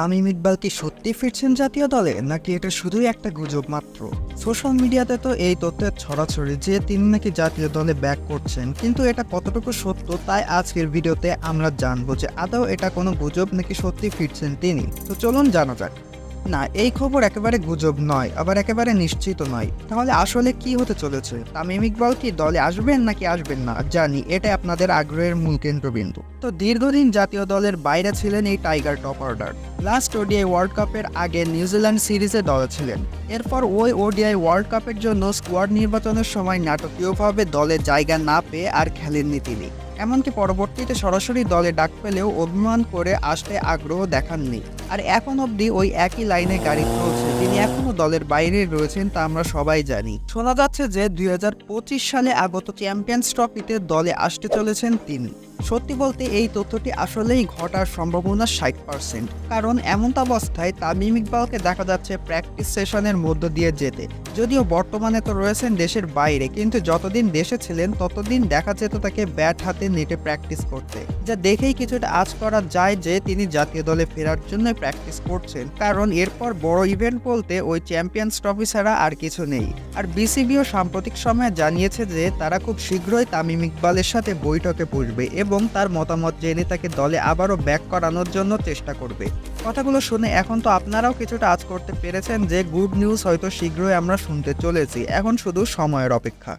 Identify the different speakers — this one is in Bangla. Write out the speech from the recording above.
Speaker 1: তামিম ইকবাল কি সত্যি ফিরছেন জাতীয় দলে? নাকি এটা শুধুই একটা গুজব মাত্র? সোশ্যাল মিডিয়াতে তো এই তথ্যের ছড়াছড়ি যে তিনি নাকি জাতীয় দলে ব্যাক করছেন, কিন্তু এটা কতটুকু সত্য তাই আজকের ভিডিওতে আমরা জানব যে আদৌ এটা কোনো গুজব নাকি সত্যি ফিরছেন তিনি। তো চলুন জানা যাক। না, এই খবর একেবারে গুজব নয়, আবার একেবারে নিশ্চিত নয়। তাহলে আসলে কি হতে চলেছে? তামিম ইকবাল কি দলে আসবেন নাকি আসবেন না? জানি এটা আপনাদের আগ্রহের মূল কেন্দ্রবিন্দু। তো দীর্ঘদিন জাতীয় দলের বাইরে ছিলেন এই tiger top order. Last ODI world কাপের আগে নিউজিল্যান্ড সিরিজে দলে ছিলেন। এরপর ওই ওডিআই ওয়ার্ল্ড কাপের জন্য স্কোয়াড নির্বাচনের সময় নাটকীয়ভাবে দলে জায়গা না পেয়ে আর খেলেননি তিনি। এমনকি পরবর্তীতে সরাসরি দলে ডাক পেলেও অভিমান করে আসতে আগ্রহ দেখাননি। আর এখন অবধি ওই একই লাইনে গাড়ি চলছে। তিনি এখনও দলের বাইরে রয়েছেন তা আমরা সবাই জানি। শোনা যাচ্ছে যে দুই হাজার পঁচিশ সালে আগত চ্যাম্পিয়ন্স ট্রফিতে দলে আসতে চলেছেন তিনি। সত্যি বলতে এই তথ্যটি আসলেই ঘটার সম্ভাবনা ষাট পার্সেন্ট কারণ এমন অবস্থায় তামিম ইকবালকে দেখা যাচ্ছে প্র্যাকটিস সেশনের মধ্য দিয়ে যেতে। যদিও বর্তমানে তো রয়েছেন দেশের বাইরে, কিন্তু যতদিন দেশে ছিলেন, ততদিন দেখা যেত তাকে ব্যাট হাতে নেটে প্র্যাকটিস করতে। যা দেখেই কিছুটা আজ করা যায় যে তিনি জাতীয় দলে ফেরার জন্য প্র্যাকটিস করছেন। কারণ এরপর বড় ইভেন্ট বলতে ওই চ্যাম্পিয়ন্স ট্রফি ছাড়া আর কিছু নেই। আর বিসিবিও সাম্প্রতিক সময়ে জানিয়েছে যে তারা খুব শীঘ্রই তামিম ইকবালের সাথে বৈঠকে বসবে এবং তার মতামত জেনে তাকে দলে আবারও ব্যাক করানোর জন্য চেষ্টা করবে। কথাগুলো শুনে এখন তো আপনারাও কিছুটা আজ করতে পেরেছেন যে গুড নিউজ হয়তো শীঘ্রই আমরা শুনতে চলেছি। এখন শুধু সময়ের অপেক্ষা।